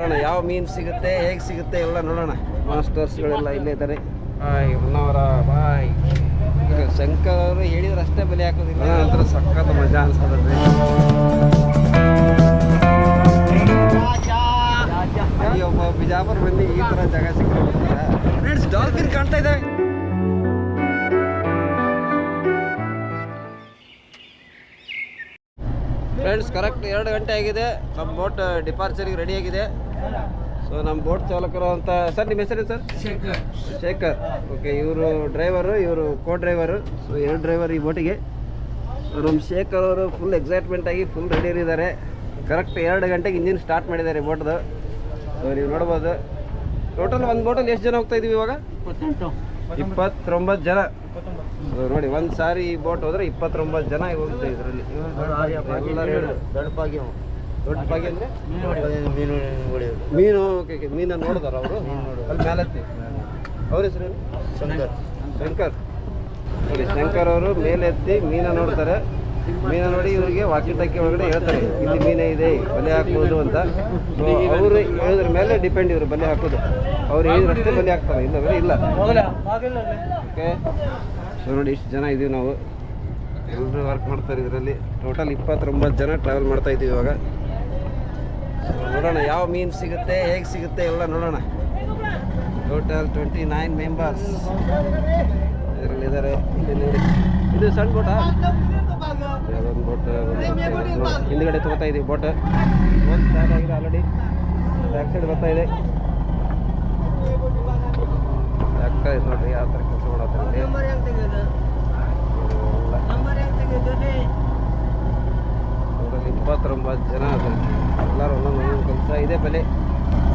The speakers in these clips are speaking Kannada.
ನೋಡೋಣ ಯಾವ ಮೀನು ಸಿಗುತ್ತೆ ಹೇಗೆ ಸಿಗುತ್ತೆ ಎಲ್ಲ ನೋಡೋಣ. ಮಾಸ್ಟರ್ಸ್ಗಳೆಲ್ಲ ಇಲ್ಲೇ ಇದ್ದಾರೆ. ಬಾಯ್ ಹೊನ್ನವರ ಬಾಯ್. ಶಂಕರ್ ಅವರು ಹೇಳಿದ್ರೆ ಅಷ್ಟೇ ಬಲಿ ಹಾಕೋದಿಲ್ಲ. ನಂತರ ಸಖತ್ ಮಜಾ ಅನ್ಸೋದ್ರಿ ಒಬ್ಬ ಬಿಜಾಪುರ ಬಂದು ಈ ಥರ ಜಾಗ ಸಿಕ್ಕಿ ಫ್ರೆಂಡ್ಸ್ ಡಾಲ್ಫಿನ್ ಕಾಣ್ತಾ ಇದ್ದಾವೆ ಫ್ರೆಂಡ್ಸ್ ಕರೆಕ್ಟ್ ಎರಡು ಗಂಟೆ ಆಗಿದೆ. ನಮ್ಮ ಬೋಟ್ ಡಿಪಾರ್ಚರಿಗೆ ರೆಡಿ ಆಗಿದೆ. ಸೊ ನಮ್ಮ ಬೋಟ್ ಚಾಲಕರು ಅಂತ ಸರ್ ನಿಮ್ಮ ಹೆಸರು ಸರ್? ಶೇಖರ್. ಓಕೆ ಇವರು ಡ್ರೈವರು ಇವರು ಕೋ ಡ್ರೈವರು ಸೊ ಎರಡು ಡ್ರೈವರ್ ಈ ಬೋಟಿಗೆ ನಮ್ಮ ಶೇಖರ್ ಅವರು ಫುಲ್ ಎಕ್ಸೈಟ್ಮೆಂಟ್ ಆಗಿ ಫುಲ್ ರೆಡಿ ಇದ್ದಾರೆ. ಕರೆಕ್ಟ್ ಎರಡು ಗಂಟೆಗೆ ಇಂಜಿನ್ ಸ್ಟಾರ್ಟ್ ಮಾಡಿದ್ದಾರೆ ಬೋಟ್ದು ಸೊ ನೀವು ನೋಡ್ಬೋದು. ಟೋಟಲ್ ಒಂದು ಬೋಟಲ್ಲಿ ಎಷ್ಟು ಜನ ಹೋಗ್ತಾ ಇದೀವಿ ಇವಾಗ? ಇಪ್ಪತ್ತೊಂಬತ್ತು ಜನ. ನೋಡಿ ಒಂದು ಸಾರಿ ಈ ಬೋಟ್ ಹೋದ್ರೆ ಇಪ್ಪತ್ತೊಂಬತ್ತು ಜನ ಹೋಗುತ್ತೆ ಇದರಲ್ಲಿ. ದೊಡ್ಡ ಭಾಗ್ಯ ಅಂದರೆ? ಮೀನು ಹೊಡೆಯೋದು. ಮೀನು ಓಕೆ ನೋಡಿದಾರ ಅವರು? ಅಲ್ಲಿ ಮೇಲತ್ತಿ. ಅವ್ರ ಹೆಸರು ಶಂಕರ್. ಶಂಕರ್. ನೋಡಿ ಶಂಕರ್ ಅವರು ಮೇಲೆತ್ತಿ ಮೀನ ನೋಡ್ತಾರೆ. ಮೀನ ನೋಡಿ ಇವ್ರಿಗೆ ವಾಕಿ ಟಾಕಿ ಒಳಗಡೆ ಹೇಳ್ತಾರೆ. ಇಲ್ಲಿ ಮೀನೇ ಇದೆ ಬಲೆ ಹಾಕ್ಬೋದು ಅಂತ. ಸೊ ಅವರು ಹೇಳಿದ್ರ ಮೇಲೆ ಡಿಪೆಂಡ್ ಇವರು ಬಲೆ ಹಾಕೋದು. ಅವ್ರು ಹೇಳಿದ್ರಷ್ಟೇ ಬಲೆ ಹಾಕ್ತಾರೆ. ಇಲ್ಲವೇ? ಇಲ್ಲ. ಓಕೆ ಸೊ ನೋಡಿ, ಇಷ್ಟು ಜನ ಇದೀವಿ ನಾವು. ಎಲ್ಲರೂ ವರ್ಕ್ ಮಾಡ್ತಾರೆ ಇದರಲ್ಲಿ. ಟೋಟಲ್ ಇಪ್ಪತ್ತೊಂಬತ್ತು ಜನ ಟ್ರಾವೆಲ್ ಮಾಡ್ತಾ ಇದ್ದೀವಿ ಇವಾಗ. ನೋಡೋಣ, ಯಾವ ಮೀನು ಸಿಗುತ್ತೆ, ಹೇಗೆ ಸಿಗುತ್ತೆ ಎಲ್ಲ ನೋಡೋಣ. ಟೋಟಲ್ ಟ್ವೆಂಟಿ ನೈನ್ ಮೆಂಬರ್ಸ್ ಇದರಲ್ಲಿ ಇದ್ದಾರೆ ಇದು ಸಣ್ಣ ಬೋಟ? ಒಂದು ಬೋಟ್ ಹಿಂದ್ಗಡೆ ತಗೋತಾ ಇದ್ದೀವಿ ಬೋಟ್. ಒಂದು ಸ್ಟಾರ್ಟ್ ಆಗಿದೆ ಆಲ್ರೆಡಿ ಬ್ಯಾಕ್ ಸೈಡ್ ಬರ್ತಾ ಇದೆ. ಇದೆ ನೋಡ್ರಿ ಯಾವ ಥರ ಕೆಲಸ ಮಾಡತ್ತಾರೆ ಅವರಲ್ಲಿ ಇಪ್ಪತ್ತೊಂಬತ್ತು ಜನ ಅದು ಎಲ್ಲರೂ ಒಂದೊಂದು ಒಂದೊಂದು ಕೆಲಸ. ಇದೆ ಬೆಲೆ.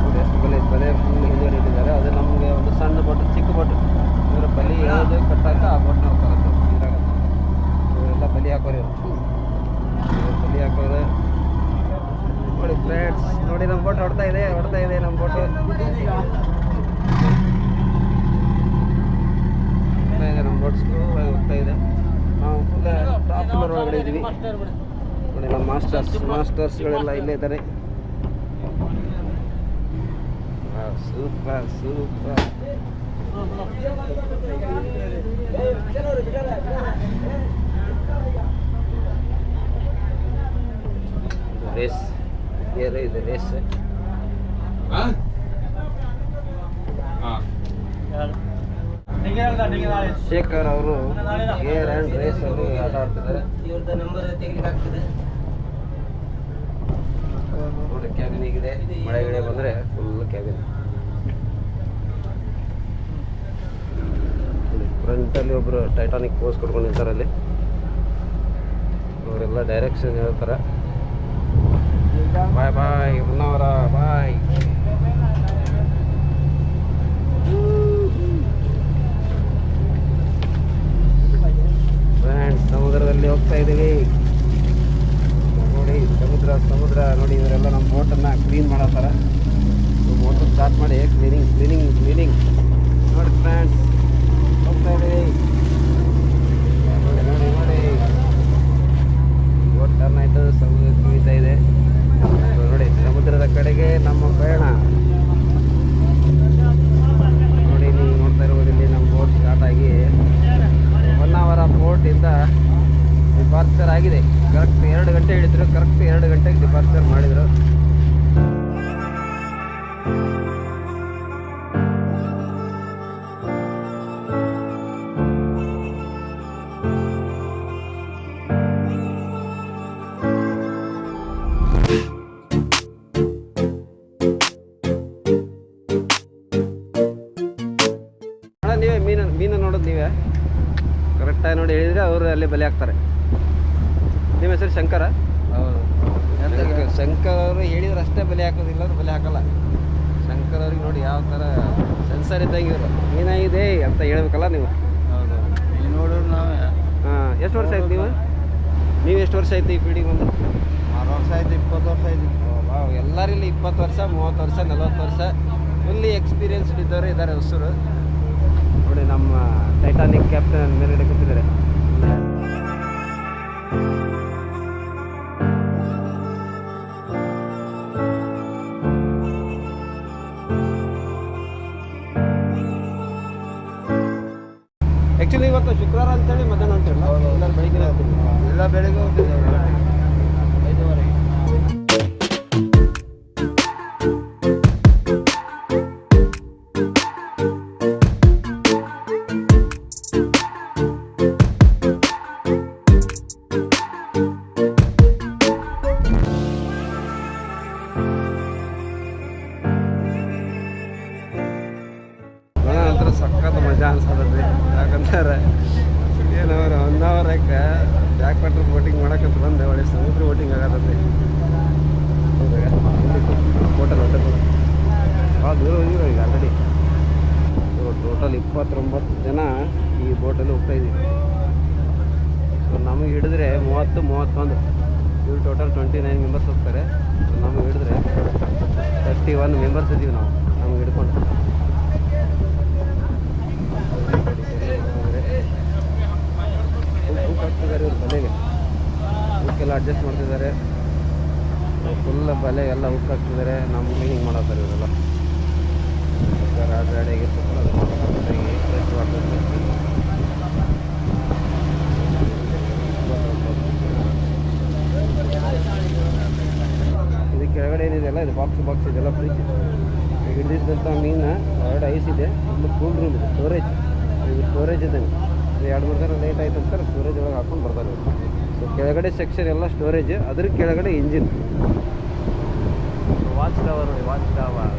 ನೋಡಿ ಎಷ್ಟು ಬೆಲೆ ಬೆಲೆ ಫುಲ್ ಹಿಂದುಗಡೆ ಇಟ್ಟಿದ್ದಾರೆ. ಅದು ನಮಗೆ ಒಂದು ಸಣ್ಣ ಬೋಟ್ ಚಿಕ್ಕ ಬೋಟ್. ಇವರ ಬಲಿ ಯಾವುದು ಕಟ್ಟಾಕ ಆ ಬೋಟ್ ನಾವು ಕರೆದು ಇವರೆಲ್ಲ ಬಲಿ ಹಾಕೋರು ಇವ್ರು. ಇವ್ರು ಬಲಿ ಹಾಕೋರು. ನೋಡಿ ಫ್ರೆಂಡ್ಸ್ ನೋಡಿ ನಮ್ಮ ಬೋಟ್ ಹೊಡ್ತಾ ಇದೆ ಹೊಡ್ತಾ ಇದೆ ನಮ್ಮ ಬೋಟ್ ಹೊಡ್ತಾ ಇದೆ ನಮ್ಮ ಬೋಟ್ ಸ್ಲೋ ಹೋಗ್ತಾ ಇದೆ. ನಾವು ಫುಲ್ ಟಾಪ್ ಫ್ಲೋರ್ ಒಳಗಡೆ ಇದೀವಿ ನೋಡಿ ನಮ್ಮ ಮಾಸ್ಟರ್ಸ್ ಮಾಸ್ಟರ್ಸ್ಗಳೆಲ್ಲ ಇಲ್ಲೇ ಇದ್ದಾರೆ. ಸೂಪರ್ ಸೂಪರ್ ರೇಸ್ ಏರ್ ಇದೆ ರೇಸ್ ಶೇಖರ್ ಅವರು ಏರ್ ಆ್ಯಂಡ್ ರೇಸ್ ಅವರು ಆಟ ಆಡ್ತಿದ್ದಾರೆ. ನೋಡಿ ಕ್ಯಾಬಿನ್ ಹೇಗಿದೆ. ಮಳೆ ಗಿಳೆ ಬಂದರೆ ಫುಲ್ ಕ್ಯಾಬಿನ್ ಫ್ರಂಟಲ್ಲಿ ಒಬ್ಬರು ಟೈಟಾನಿಕ್ ಪೋಸ್ ಕೊಡ್ಕೊಂಡು ನಿಂತಾರೆ ಅಲ್ಲಿ. ಅವರೆಲ್ಲ ಡೈರೆಕ್ಷನ್ ಹೇಳ್ತಾರೆ. ಬಾಯ್ ಬಾಯ್ ಹೊನ್ನವರ ಬಾಯ್ ಫ್ರೆಂಡ್ಸ್ ಸಮುದ್ರದಲ್ಲಿ ಹೋಗ್ತಾ ಇದ್ದೀವಿ. ನೋಡಿ, ಸಮುದ್ರ ಸಮುದ್ರ ನೋಡಿ, ಇವರೆಲ್ಲ ನಮ್ಮ ಬೋಟನ್ನು ಕ್ಲೀನ್ ಮಾಡೋ ಥರ. ಬೋಟನ್ನು ಸ್ಟಾರ್ಟ್ ಮಾಡಿ ಕ್ಲೀನಿಂಗ್ ಹೇಳಿದರೆ ಬಲೆ ಹಾಕ್ತಾರೆ. ನಿಮ್ಮ ಹೆಸರು ಶಂಕರ? ಹೌದು. ಶಂಕರ್ ಅವರು ಹೇಳಿದ್ರೆ ಅಷ್ಟೇ ಬಲೆ ಹಾಕೋದಿಲ್ಲ ಅಂದ್ರೆ ಬಲೆ ಹಾಕಲ್ಲ. ಶಂಕರ್ ಅವ್ರಿಗೆ ನೋಡಿ ಯಾವ ಥರ ಸೆನ್ಸರ್ ಇದ್ದಂಗೆ ಇವರು. ಏನಾಗಿದೆ ಅಂತ ಹೇಳ್ಬೇಕಲ್ಲ ನೀವು? ಹೌದು. ನಾವು ಹಾಂ ಎಷ್ಟು ವರ್ಷ ಆಯ್ತು ನೀವು? ನೀವು ಎಷ್ಟು ವರ್ಷ ಆಯ್ತು ಈ ಫೀಲ್ಡಿಗೆ ಬಂದು? ಆರು ವರ್ಷ ಆಯ್ತು ಇಪ್ಪತ್ತು ವರ್ಷ ಆಯ್ತು. ಎಲ್ಲರಲ್ಲಿ ಇಪ್ಪತ್ತು ವರ್ಷ ಮೂವತ್ತು ವರ್ಷ ನಲವತ್ತು ವರ್ಷ ಫುಲ್ಲಿ ಎಕ್ಸ್ಪೀರಿಯನ್ಸ್ಡ್ ಇದ್ದವರು ಇದ್ದಾರೆ ಹೊಸರು. ನೋಡಿ ನಮ್ಮ ಟೈಟಾನಿಕ್ ಕ್ಯಾಪ್ಟನ್ ಮೇಲ್ಗಡೆ ಕೂತಿದ್ದಾರೆ. Mama! ದೂರ ಹೋಗಿರೋ ಈಗ ಆಲ್ರೆಡಿ ಟೋಟಲ್ ಇಪ್ಪತ್ತೊಂಬತ್ತು ಜನ ಈ ಬೋಟಲ್ಲಿ ಹೋಗ್ತಾ ಇದ್ದೀವಿ. ಸೊ ನಮಗೆ ಹಿಡಿದ್ರೆ ಮೂವತ್ತು, ಮೂವತ್ತೊಂದು. ಇವ್ರು ಟೋಟಲ್ ಟ್ವೆಂಟಿ ನೈನ್ ಮೆಂಬರ್ಸ್ ಹೋಗ್ತಾರೆ ನಮಗೆ ಹಿಡಿದ್ರೆ ತರ್ಟಿ ಒನ್ ಮೆಂಬರ್ಸ್ ಇದ್ದೀವಿ ನಾವು, ನಮ್ಗೆ ಹಿಡ್ಕೊಂಡು. ಹುಕ್ ಹಾಕ್ತಿದ್ದಾರೆ ಇವ್ರ ಬಲೆಗೆ. ಅಡ್ಜಸ್ಟ್ ಮಾಡ್ತಿದ್ದಾರೆ. ಫುಲ್ ಬಲೆ ಎಲ್ಲ ಹುಕ್ ಹಾಕ್ತಿದ್ದಾರೆ. ನಮ್ಮ ಹಿಂಗೆ ಮಾಡತ್ತಾರೆ ಇವರೆಲ್ಲ. ಇದು ಕೆಳಗಡೆ ಏನಿದೆಯಲ್ಲ ಇದು ಬಾಕ್ಸ್ ಬಾಕ್ಸ್ ಇದೆಲ್ಲ ಫ್ರಿಜ್ ಹಿಡಿದಿದ್ದಂಥ ಮೀನು ಎರಡು ಐಸ್ ಇದೆ ಇಲ್ಲಿ ಕೂಲ್ ರೂಮ್ ಇದೆ ಸ್ಟೋರೇಜ್ ಇದು ಸ್ಟೋರೇಜ್ ಇದೆ ಎರಡು ಮೂರು ದಿನ ಲೇಟ್ ಆಯ್ತು ಅಂತಾರೆ ಸ್ಟೋರೇಜ್ ಒಳಗೆ ಹಾಕೊಂಡು ಬರ್ತಾರೆ. ಸೊ ಕೆಳಗಡೆ ಸೆಕ್ಷನ್ ಎಲ್ಲ ಸ್ಟೋರೇಜ್ ಅದ್ರ ಕೆಳಗಡೆ engine watch tower watch tower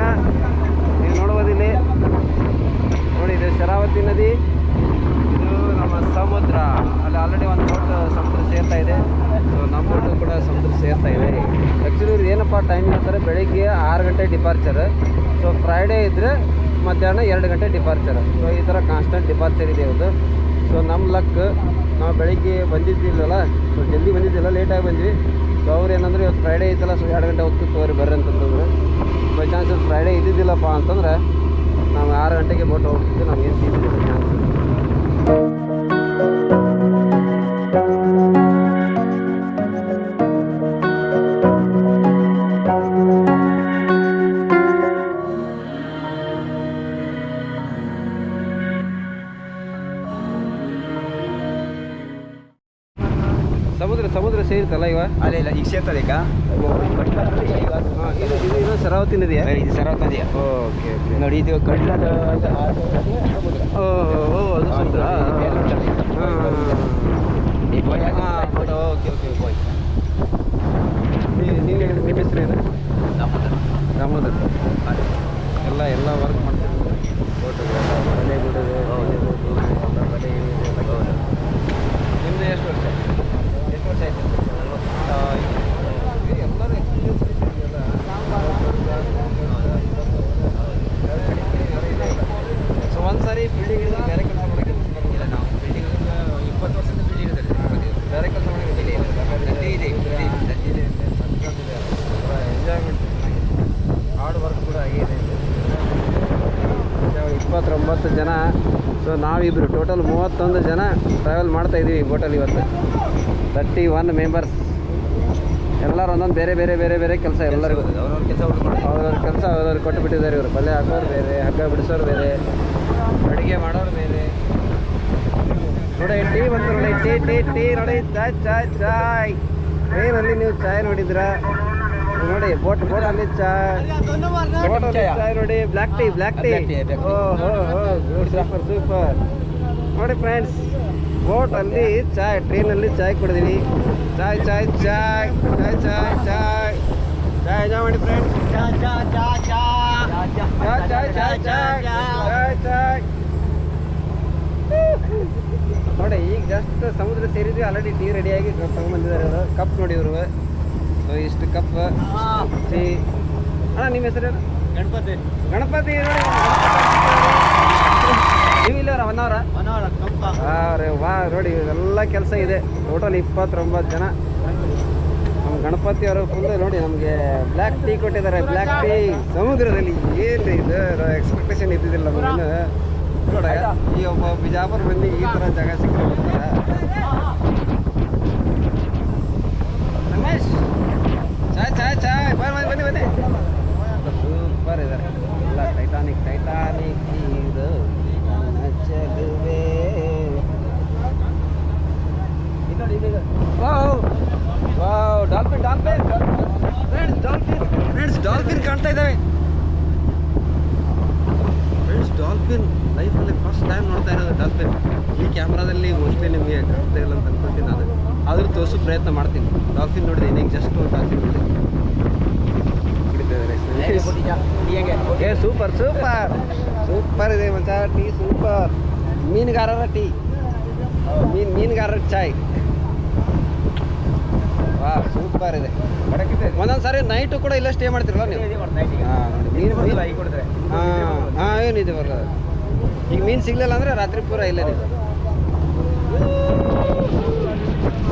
ನಾವು ನೋಡ್ಬೋದಿಲ್ಲಿ ನೋಡಿ, ಇದು ಶರಾವತಿ ನದಿ. ಇದು ನಮ್ಮ ಸಮುದ್ರ. ಅಲ್ಲಿ ಆಲ್ರೆಡಿ ಒಂದು ಬೋಟ್ ಸಮುದ್ರ ಸೇರ್ತಾ ಇದೆ. ಸೊ ನಮ್ಮ ಬೋಟು ಕೂಡ ಸಮುದ್ರ ಸೇರ್ತಾ ಇದೆ. ಆ್ಯಕ್ಚುಲಿ ಇವ್ರು ಏನಪ್ಪ ಟೈಮ್ ಹೇಳ್ತಾರೆ? ಬೆಳಿಗ್ಗೆ ಆರು ಗಂಟೆ ಡಿಪಾರ್ಚರ್ ಸೊ ಫ್ರೈಡೇ ಇದ್ದರೆ ಮಧ್ಯಾಹ್ನ ಎರಡು ಗಂಟೆ ಡಿಪಾರ್ಚರ್ ಸೊ ಈ ಥರ ಕಾನ್ಸ್ಟೆಂಟ್ ಡಿಪಾರ್ಚರ್ ಇದೆ ಇವ್ರದ್ದು. ಸೊ ನಮ್ಮ ಲಕ್ ನಾವು ಬೆಳಿಗ್ಗೆ ಬಂದಿದ್ದಿಲ್ಲಲ್ಲ? ಸೊ ಜಲ್ದಿ ಬಂದಿದ್ದಿಲ್ಲ ಲೇಟಾಗಿ ಬಂದ್ವಿ. ಸೊ ಅವ್ರು ಏನಂದ್ರೆ ಇವತ್ತು ಫ್ರೈಡೇ ಐತಲ್ಲ ಸೊ ಎರಡು ಗಂಟೆ ಹೋಗ್ತಿತ್ತು ಅವ್ರಿಗೆ ಬರ್ರಿ ಅಂತಂದ್ರೆ. ಬೈ ಚಾನ್ಸ್ ಫ್ರೈಡೇ ಇದ್ದಿದ್ದಿಲ್ಲಪ್ಪ ಅಂತಂದ್ರೆ ನಾವು ಆರು ಗಂಟೆಗೆ ಬೋಟ್ ಹೋಗ್ತಿದ್ದು ನಮಗೇನು ಸೀಟ್ ಚಾನ್ಸ್ ಸಮುದ್ರ ಸಮುದ್ರ ಸೇರಿತಲ್ಲ ಇವ? ಅಲ್ಲ ಇಲ್ಲ ಈಗ ಸೇರ್ತದೆ ಈಗ. ಇದು ಇದು ಇದು ಶರಾವತಿ ನದಿಯಾ ಇದು ಸರವತ್ ನದಿಯ ಓಕೆ ಓಕೆ. ನೋಡಿ ಇದು ಕಡ್ಲದ ಓ ಓ ಅದು ಸಮುದ್ರ ಓಕೆ ಓಕೆ ಬಾಯ್ ನೀವು ಹೇಳಿದ ನಿಮ್ಮ ಹೆಸರೇನು ದಾಮೋದರ್. ಎಲ್ಲ ಎಲ್ಲ ವರ್ಕ್ ಮಾಡ್ತೀವಿ ಫೋಟೋಗ್ರಾಫ್ ಮನೆ ಬಿಡೋದು ಎಲ್ಲ ಬಲೆ ಹಿಡಿಯೋದು ಎಲ್ಲ ನಿಮ್ದು ಎಷ್ಟು ವರ್ಷ ಎಷ್ಟು ವರ್ಷ ಆಯ್ತು ಎಲ್ಲರೂ ಎಕ್ಸ್ಪೀರಿಯನ್ಸ್ ಸೊ ಒಂದು ಸಾರಿ ಬಿಲ್ಡಿಂಗ್ ಹಿಡಿದ್ರೆ ಬೇರೆ ಕೆಲಸ ಮಾಡೋಕ್ಕೆ ಇಲ್ಲ ನಾವು ಬಿಲ್ಡಿಂಗ್ ಇಪ್ಪತ್ತು ವರ್ಷದ ಬಿಲ್ಡಿಂಗ್ ಇದೆ ಬೇರೆ ಕೆಲಸ ಮಾಡೋಕ್ಕೆ ನದಿ ಇದೆ ನದಿ ಇದೆ ಎಂಜಾಯ್ಮೆಂಟ್ ಹಾರ್ಡ್ ವರ್ಕ್ ಕೂಡ ಆಗಿದೆ ಇಪ್ಪತ್ತೊಂಬತ್ತು ಜನ. ಸೊ ನಾವಿಬ್ಬರು ಟೋಟಲ್ ಮೂವತ್ತೊಂದು ಜನ ಟ್ರಾವೆಲ್ ಮಾಡ್ತಾ ಇದ್ದೀವಿ ಬೋಟಲ್ಲಿ ಇವತ್ತು. ತರ್ಟಿ ಒನ್ ಮೆಂಬರ್ಸ್ ಎಲ್ಲರೂ ಒಂದೊಂದು ಬೇರೆ ಬೇರೆ ಬೇರೆ ಬೇರೆ ಕೆಲಸ ಎಲ್ಲರಿಗೂ. ಅವ್ರವ್ರ ಕೆಲಸ ಅವ್ರವ್ರ ಕೆಲಸ ಅವ್ರವ್ರು ಕೊಟ್ಟು ಬಿಟ್ಟಿದ್ದಾರೆ ಇವರು. ಪಲ್ಯ ಹಾಕೋರು ಬೇರೆ, ಹಗ್ಗ ಬಿಡಿಸೋರು ಬೇರೆ, ಅಡುಗೆ ಮಾಡೋರು ಬೇರೆ. ನೋಡಿ ಟೀ ಬಂತು ನೋಡಿ ಟೀ ಟೀ ಟೀ ನೋಡಿ ಚಾಯ್ ಚಾಯ್ ಚಾಯ್. ಟ್ರೈನಲ್ಲಿ ನೀವು ಚಾಯ್ ನೋಡಿದ್ರ ನೋಡಿ ಬೋಟ್ ಬೋಟ್ ಅಲ್ಲಿ ಚಾಯ್ ಬೋಟ್ ಅಲ್ಲಿ ಚಾಯ್ ನೋಡಿ ಬ್ಲ್ಯಾಕ್ ಟೀ ಬ್ಲ್ಯಾಕ್ ಟೀ. ಓ ಹೋ ಹೋ ಸೂಪರ್ ಸೂಪರ್ ನೋಡಿ ಫ್ರೆಂಡ್ಸ್ ಬೋಟ್ ಅಲ್ಲಿ ಚಾಯ್ ಟ್ರೈನಲ್ಲಿ ಚಾಯ್ ಕುಡಿದೀವಿ. ಚಾಯ್ ಚಾಯ್ ಚಾಯ್ ಚಾಯ್ ಚಾಯ್ ಚಾಯ್. ಚಾಯ್ ಎಂಜಾಯ್ ಮಾಡಿ ಫ್ರೆಂಡ್ಸ್ ಚಾಯ್ ಚಾಯ್ ಚಾಯ್ ಚಾಯ್ ಚಾಯ್ ಚಾಯ್ ಚಾಯ್. ನೋಡಿ ಈಗ ಜಸ್ಟ್ ಸಮುದ್ರ ಸೇರಿದ್ವಿ ಆಲ್ರೆಡಿ ಟೀ ರೆಡಿಯಾಗಿ ತಗೊಂಡ್ಬಂದಿದ್ದಾರೆ ಕಪ್ ನೋಡಿ ಇವರು. ಸೊ ಇಷ್ಟು ಕಪ್ ಅಣ್ಣ ನಿಮ್ಮ ಹೆಸರು ಗಣಪತಿ. ಗಣಪತಿ ನೀವು ಇಲ್ಲ ಒನ್ ಅವರ ಕಂಪ. ಅರೆ ವಾ ನೋಡಿ ಇವೆಲ್ಲ ಕೆಲಸ ಇದೆ. ಟೋಟಲ್ ಇಪ್ಪತ್ತೊಂಬತ್ತು ಜನ. ನಮ್ಮ ಗಣಪತಿ ಅವರು ಫುಲ್ ನೋಡಿ ನಮಗೆ ಬ್ಲ್ಯಾಕ್ ಟೀ ಕೊಟ್ಟಿದ್ದಾರೆ. ಬ್ಲ್ಯಾಕ್ ಟೀ ಸಮುದ್ರದಲ್ಲಿ ಏನು ಇದು? ಎಕ್ಸ್ಪೆಕ್ಟೇಷನ್ ಇದ್ದಿದ್ದಿಲ್ಲ ನಮಗೆ. ನೋಡ ಈ ಒಬ್ಬ ಬಿಜಾಪುರ ಬಂದು ಈ ಥರ ಜಾಗ ಸಿಕ್ಕರೆ ಬರ್ತಾರ ಚಾಯ್ ಚಾಯ್ ಚಾಯ್ ಬನ್ನಿ ಬನ್ನಿ ಬನ್ನಿ ಸೂಪರ್ ಇದ್ದಾರೆ ಎಲ್ಲ ಟೈಟಾನಿಕ್ ಟೈಟಾನಿಕ್ ಇದು. ನೋಡಿ ಚೆಲುವೆ wow. Wow dolphin dolphin. Friends dolphin friends dolphin ಕಾಣ್ತಾ ಇದ್ದಾವೆ ಫ್ರೆಂಡ್ಸ್ ಡಾಲ್ಫಿನ್ ಲೈಫಲ್ಲಿ ಫಸ್ಟ್ ಟೈಮ್ ನೋಡ್ತಾ ಇರೋದು ಡಾಲ್ಫಿನ್. ಈ ಕ್ಯಾಮ್ರಾದಲ್ಲಿ ಮೋಸ್ಟ್ಲಿ ನಿಮಗೆ ಕಾಣ್ತಾ ಇಲ್ಲ ಅಂತ ಅನ್ಕೊತೀನಿ ನಾನು. ಆದರೂ ತೋರಿಸೋ ಪ್ರಯತ್ನ ಮಾಡ್ತೀನಿ. ಡಾಲ್ಫಿನ್ ನೋಡಿದೆ ಈಗ ಜಸ್ಟ್ ಒಂದು ಡಾಲ್ಫಿನ್ ನೋಡಿ. ಏ ಸೂಪರ್ ಸೂಪರ್ ಸೂಪರ್ ಇದೆ ಮಚ್ಚ ಟೀ ಸೂಪರ್ ಮೀನುಗಾರರ ಟೀ ಮೀನು ಮೀನುಗಾರರ ಚಾಯ್. ಸೂಪರ್ ಇದೆ. ಒಂದೊಂದು ಸಾರಿ ನೈಟು ಕೂಡ ಇಲ್ಲ ಸ್ಟೇ ಮಾಡ್ತಿರಲ್ಲ ನೀವು? ಹಾಂ ಹಾಂ ಹಾಂ ಏನಿದೆ ಬರಲ್ಲ ಈಗ ಮೀನು ಸಿಗ್ಲಿಲ್ಲ ಅಂದರೆ ರಾತ್ರಿ ಪೂರ ಇಲ್ಲೇ ನೀವು.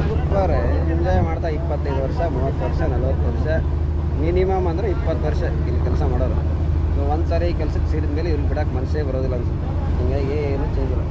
ಸೂಪರ್ ಎಂಜಾಯ್ ಮಾಡ್ತಾ ಇಪ್ಪತ್ತೈದು ವರ್ಷ ಮೂವತ್ತು ವರ್ಷ ನಲ್ವತ್ತು ವರ್ಷ. ಮಿನಿಮಮ್ ಅಂದರೆ ಇಪ್ಪತ್ತು ವರ್ಷ ಇಲ್ಲಿ ಕೆಲಸ ಮಾಡೋರು. ಒಂದ್ಸರಿ ಒಂದು ಸಾರಿ ಈ ಕೆಲಸಕ್ಕೆ ಸೇರಿದ ಮೇಲೆ ಇವ್ರಿಗೆ ಬಿಡಕ್ಕೆ ಮನಸ್ಸೇ ಬರೋದಿಲ್ಲ ಅನ್ಸುತ್ತೆ. ಹಿಂಗಾಗಿ ಏನು ಚೇಂಜ್ ಇಲ್ಲ.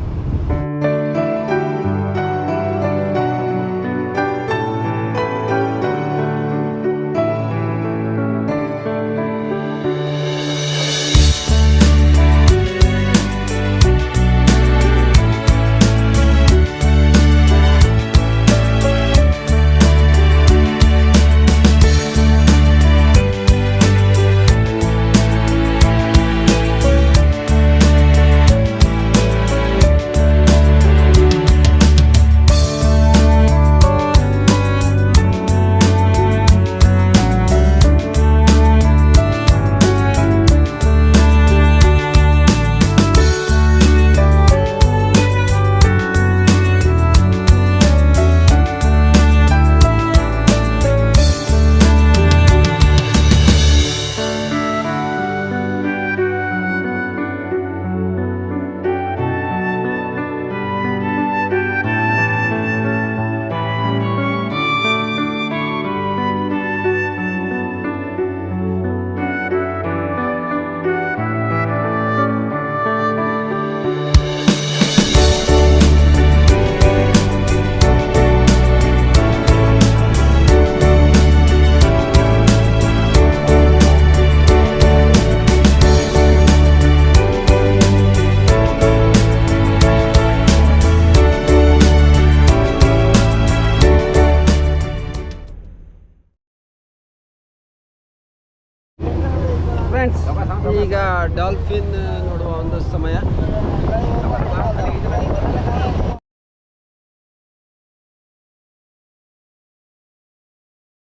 ಡಾಲ್ಫಿನ್ ನೋಡುವ ಒಂದು ಸಮಯ.